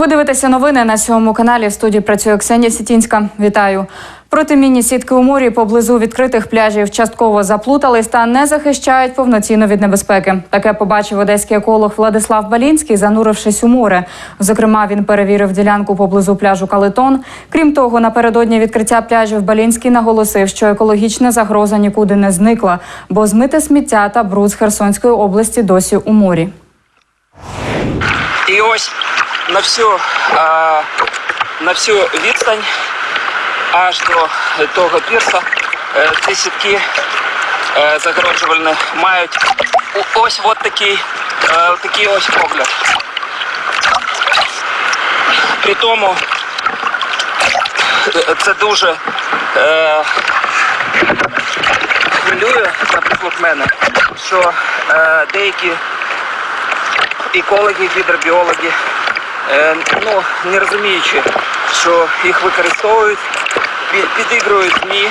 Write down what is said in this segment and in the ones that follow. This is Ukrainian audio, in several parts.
Ви дивитеся новини на сьомому каналі. В студії працює Ксенія Сітінська. Вітаю. Протимінні сітки у морі поблизу відкритих пляжів частково заплутались та не захищають повноцінно від небезпеки. Таке побачив одеський еколог Владислав Балінський, занурившись у море. Зокрема, він перевірив ділянку поблизу пляжу Калитон. Крім того, напередодні відкриття пляжів Балінський наголосив, що екологічна загроза нікуди не зникла, бо змите сміття та бруд з Херсонської області досі у морі. І ось на всю, на всю відстань аж до того пірса е, ці сітки е, загороджувальні мають ось от такий, е, такий ось погляд. При тому це дуже хвилює, наприклад, мене, що деякі екологи, гідробіологи, ну, не розуміючи, що їх використовують, підігрують ЗМІ,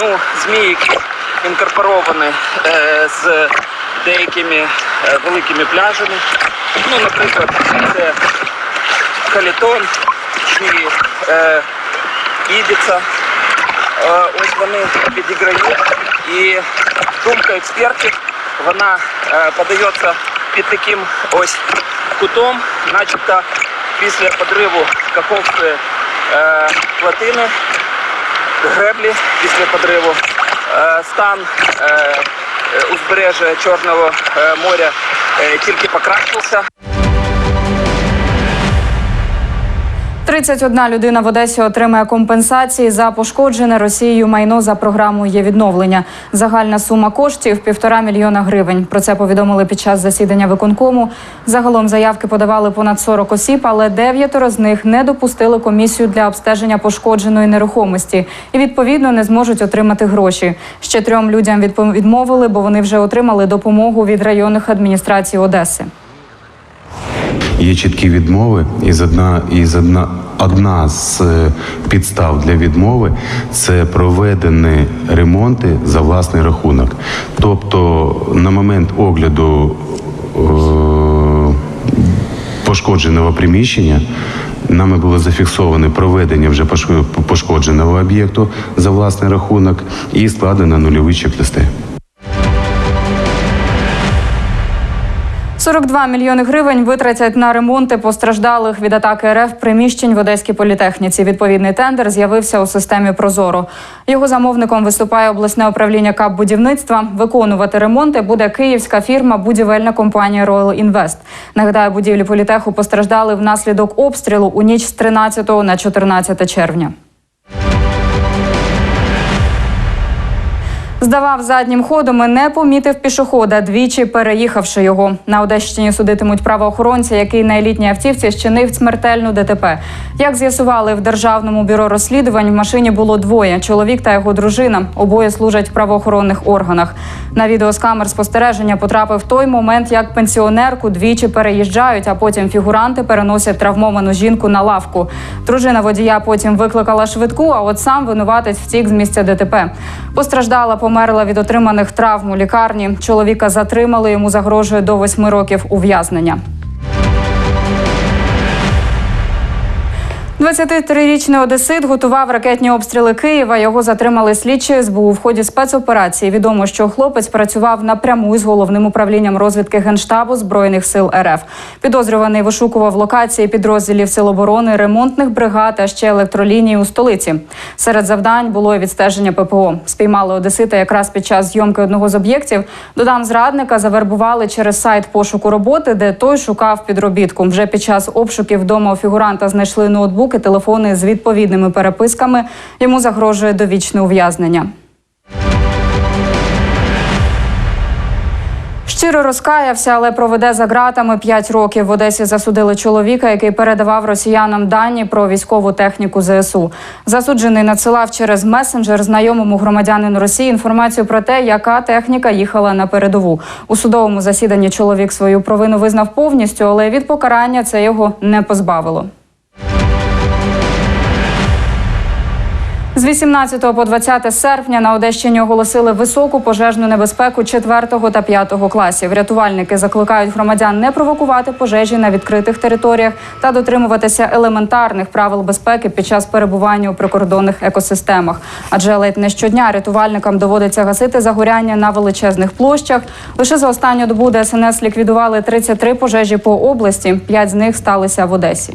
ну, ЗМІ, які інкорпоровані е, з деякими е, великими пляжами. Ну, наприклад, це Калітон чи е. Е, ось вони підіграють. І думка експертів, вона е, подається під таким ось кутом, начебто після подриву Каховської е, плотини, греблі після подриву, е, стан е, е, узбережжя Чорного е, моря е, тільки покращився. 31 людина в Одесі отримає компенсації за пошкоджене Росією майно за програмою є відновлення. Загальна сума коштів півтора мільйона гривень. Про це повідомили під час засідання виконкому. Загалом заявки подавали понад 40 осіб, але дев'ятеро з них не допустили комісію для обстеження пошкодженої нерухомості і відповідно не зможуть отримати гроші. Ще трьом людям відмовили, бо вони вже отримали допомогу від районних адміністрацій Одеси. Є чіткі відмови, і з одна із одна одна з е, підстав для відмови це проведені ремонти за власний рахунок. Тобто на момент огляду е, пошкодженого приміщення. Нами було зафіксоване проведення вже пош- пошкодженого об'єкту за власний рахунок і складено нульові чек-листи. 42 мільйони гривень витратять на ремонти постраждалих від атаки РФ приміщень в Одеській політехніці. Відповідний тендер з'явився у системі Прозоро. Його замовником виступає обласне управління КАП будівництва. Виконувати ремонти буде київська фірма будівельна компанія Royal Invest. Нагадаю, будівлі політеху постраждали внаслідок обстрілу у ніч з 13 на 14 червня. Здавав заднім ходом і не помітив пішохода, двічі переїхавши його. На Одещині судитимуть правоохоронця, який на елітній автівці щинив смертельну ДТП. Як з'ясували в державному бюро розслідувань, в машині було двоє: чоловік та його дружина. Обоє служать в правоохоронних органах. На відео з камер спостереження потрапив той момент, як пенсіонерку двічі переїжджають, а потім фігуранти переносять травмовану жінку на лавку. Дружина водія потім викликала швидку, а от сам винуватець втік з місця ДТП. Постраждала, померла від отриманих травм у лікарні. Чоловіка затримали. Йому загрожує до восьми років ув'язнення. 23-річний одесит готував ракетні обстріли Києва. Його затримали слідчі СБУ в ході спецоперації. Відомо, що хлопець працював напряму із головним управлінням розвідки генштабу збройних сил РФ. Підозрюваний вишукував локації підрозділів сил оборони, ремонтних бригад а ще електролінії у столиці. Серед завдань було і відстеження ППО. Спіймали одесита якраз під час зйомки одного з об'єктів. Додам зрадника завербували через сайт пошуку роботи, де той шукав підробітку. Вже під час обшуків вдома у фігуранта знайшли ноутбуки, телефони з відповідними переписками. Йому загрожує довічне ув'язнення. Щиро розкаявся, але проведе за ґратами 5 років. В Одесі засудили чоловіка, який передавав росіянам дані про військову техніку ЗСУ. Засуджений надсилав через месенджер знайомому громадянину Росії інформацію про те, яка техніка їхала на передову. У судовому засіданні чоловік свою провину визнав повністю, але від покарання це його не позбавило. З 18 по 20 серпня на Одещині оголосили високу пожежну небезпеку 4 та 5 класів. Рятувальники закликають громадян не провокувати пожежі на відкритих територіях та дотримуватися елементарних правил безпеки під час перебування у прикордонних екосистемах. Адже ледь не щодня рятувальникам доводиться гасити загоряння на величезних площах. Лише за останню добу ДСНС ліквідували 33 пожежі по області. П'ять з них сталися в Одесі.